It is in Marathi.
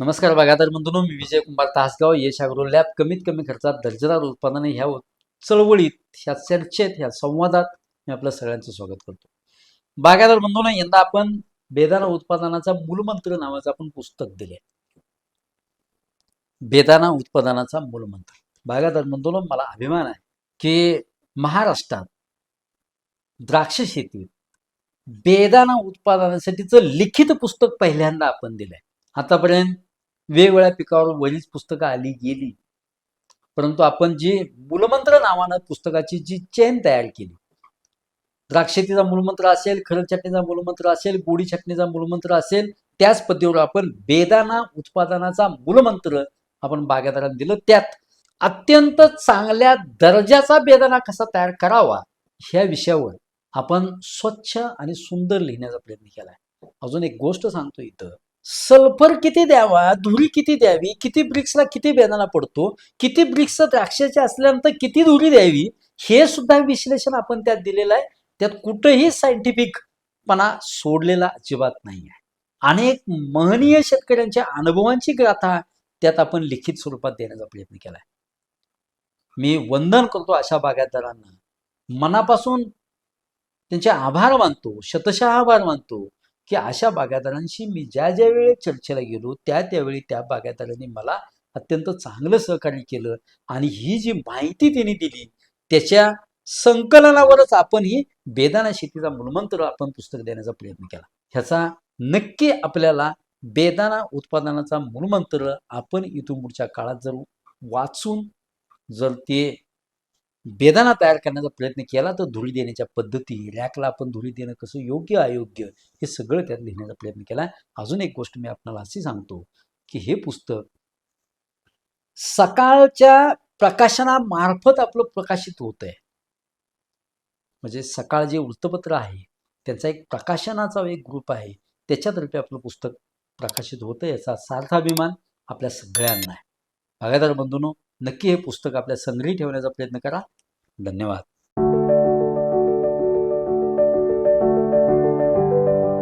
नमस्कार बागायतदार बंधूंनो मी विजय कुमार तासगाव यश अग्रो लॅब. कमीत कमी खर्चात दर्जेदार उत्पादने ह्या चळवळीत ह्या चर्चेत ह्या संवादात मी आपलं सगळ्यांचं स्वागत करतो. बागायतदार ना यंदा आपण बेदाना उत्पादनाचा मूलमंत्र नावाचं आपण पुस्तक दिले बेदाना उत्पादनाचा मूलमंत्र. बागायतदार बंधूंनो मला अभिमान आहे की महाराष्ट्रात द्राक्ष शेतीत बेदाना उत्पादनासाठीचं लिखित पुस्तक पहिल्यांदा आपण दिलंय. आतापर्यंत वेगवेगळ्या पिकावर बरीच पुस्तकं आली गेली. परंतु आपण जी मूलमंत्र नावानं पुस्तकाची जी चेन तयार केली द्राक्षतीचा मूलमंत्र असेल खरड चटणीचा मूलमंत्र असेल गोडी चटणीचा मूलमंत्र असेल त्याच पद्धतीवर आपण बेदाना उत्पादनाचा मूलमंत्र आपण बागायतदारांना दिलं त्यात अत्यंत चांगल्या दर्जाचा बेदाना कसा तयार करावा ह्या विषयावर आपण स्वच्छ आणि सुंदर लिहिण्याचा प्रयत्न केला आहे अजून एक गोष्ट सांगतो इथं. सल्फर किती द्यावा धुरी किती द्यावी किती ब्रिक्सला किती बेदाना पडतो किती ब्रिक्स द्राक्षाचे असल्यानंतर किती धुरी द्यावी हे सुद्धा विश्लेषण आपण त्यात दिलेलं आहे. त्यात कुठंही सायंटिफिकपणा सोडलेला अजिबात नाही आहे. अनेक महनीय शेतकऱ्यांच्या अनुभवांची गाथा त्यात आपण लिखित स्वरूपात देण्याचा प्रयत्न केलाय. मी वंदन करतो अशा बागायतदारांना. मनापासून त्यांचे आभार मानतो शतशः आभार मानतो. की अशा बागायतदारांशी मी ज्या ज्या वेळी चर्चेला गेलो त्या त्यावेळी त्या बागायतदारांनी मला अत्यंत चांगलं सहकार्य केलं आणि ही जी माहिती त्यांनी दिली त्याच्या संकलनावरच आपण ही बेदाना शेतीचा मूलमंत्र आपण पुस्तक देण्याचा प्रयत्न केला. ह्याचा नक्की आपल्याला बेदाना उत्पादनाचा मूलमंत्र आपण इथून पुढच्या काळात जर वाचून जर ते बेदाना तयार करण्याचा प्रयत्न केला तर धुळी देण्याच्या पद्धती रॅकला आपण धुळी देणं कसं योग्य अयोग्य हे सगळं त्यात लिहिण्याचा प्रयत्न केला. अजून एक गोष्ट मी आपल्याला अशी सांगतो की हे पुस्तक सकाळच्या प्रकाशनामार्फत आपलं प्रकाशित होत आहे म्हणजे सकाळ जे वृत्तपत्र आहे त्याचा एक प्रकाशनाचा एक ग्रुप आहे त्याच्यातर्फे आपलं पुस्तक प्रकाशित होतं याचा सार्थ अभिमान आपल्या सगळ्यांना आहे. बागायदार बंधूनो नक्की हे पुस्तक आपल्या संग्रही ठेवण्याचा प्रयत्न करा. धन्यवाद.